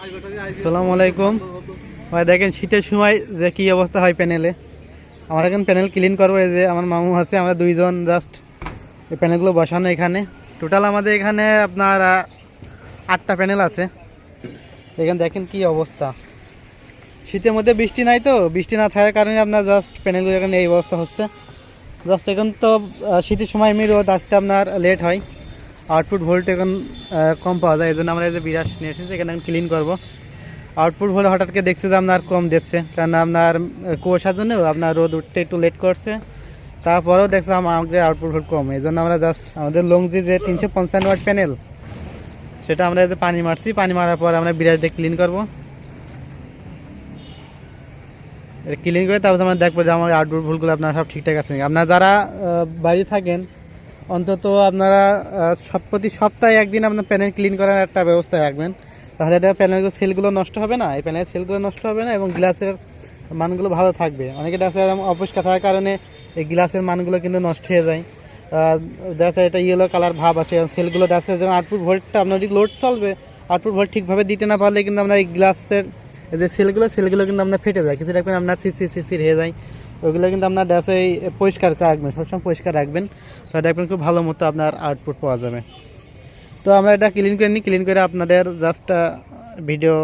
আসসালামু আলাইকুম ভাই, দেখেন শীতের সময় যে কি অবস্থা হয় প্যানেলে আমরা এখন প্যানেল ক্লিন করব, এই যে আমার মামু আছে, আমরা দুইজন জাস্ট এই প্যানেলগুলো বসানো এখানে। টোটাল আমাদের এখানে আপনার আটটা প্যানেল আছে। এখানে দেখেন কি অবস্থা। শীতের মধ্যে বৃষ্টি নাই তো, বৃষ্টি না থাকার কারণে আপনার জাস্ট প্যানেলগুলো এখানে এই অবস্থা হচ্ছে। জাস্ট এখন তো শীতের সময় এমনি রোদ আসতে আপনার লেট হয়। আউটপুট ভোল্ট এখন কম পাওয়া যায় এই জন্য আমরা এই যে বিরাশ নিয়ে এসেছি, এখানে আমি ক্লিন করব। আউটপুট ভোল্ট হঠাৎ করে দেখছে যে আপনার কম দিচ্ছে কারণ আপনার কুয়াশার জন্য আপনার রোদ উঠতে একটু লেট করছে। তারপরেও দেখছে আমার আউটপুট ভোল্ট কম এই জন্য আমরা জাস্ট আমাদের লংজি যে তিনশো পঞ্চান্ন ওয়াট প্যানেল সেটা আমরা এই যে পানি মারছি, পানি মারার পর আমরা বিরাশ দিয়ে ক্লিন করব। ক্লিন করে তারপর আমরা দেখব যে আমার আউটডোর ভুলগুলো আপনার সব ঠিকঠাক আছে আপনার যারা বাড়ি থাকেন অন্তত আপনারা প্রতি সপ্তাহে একদিন আপনার প্যানেল ক্লিন করার একটা ব্যবস্থা রাখবেন। তাহলে এটা প্যানেলগুলো সেলগুলো নষ্ট হবে না। এই প্যানেলের সেলগুলো নষ্ট হবে না এবং গ্লাসের মানগুলো ভালো থাকবে। অনেকে দেখা অপরিষ্কার থাকার কারণে এই গ্লাসের মানগুলো কিন্তু নষ্ট হয়ে যায়। দেখা এটা ইয়েলো কালার ভাব আছে। সেলগুলো দেখা যেমন আউটপুট ভোল্টটা আপনার যদি লোড চলবে আউটপুট ভোল্ট ঠিকভাবে দিতে না পারলে কিন্তু আপনার এই গ্লাসের যে সেলগুলো সেলগুলো কিন্তু আপনার ফেটে যায়। কিছু দেখবেন আপনার সিসি সিসির হয়ে যায়। ওইগুলো কিন্তু আপনার ড্যাসে পরিষ্কার রাখবেন, সবসময় পরিষ্কার রাখবেন। তাহলে দেখবেন খুব ভালো মতো আপনার আউটপুট পাওয়া যাবে। তো আমরা এটা ক্লিন করে নিই। ক্লিন করে আপনাদের জাস্ট ভিডিও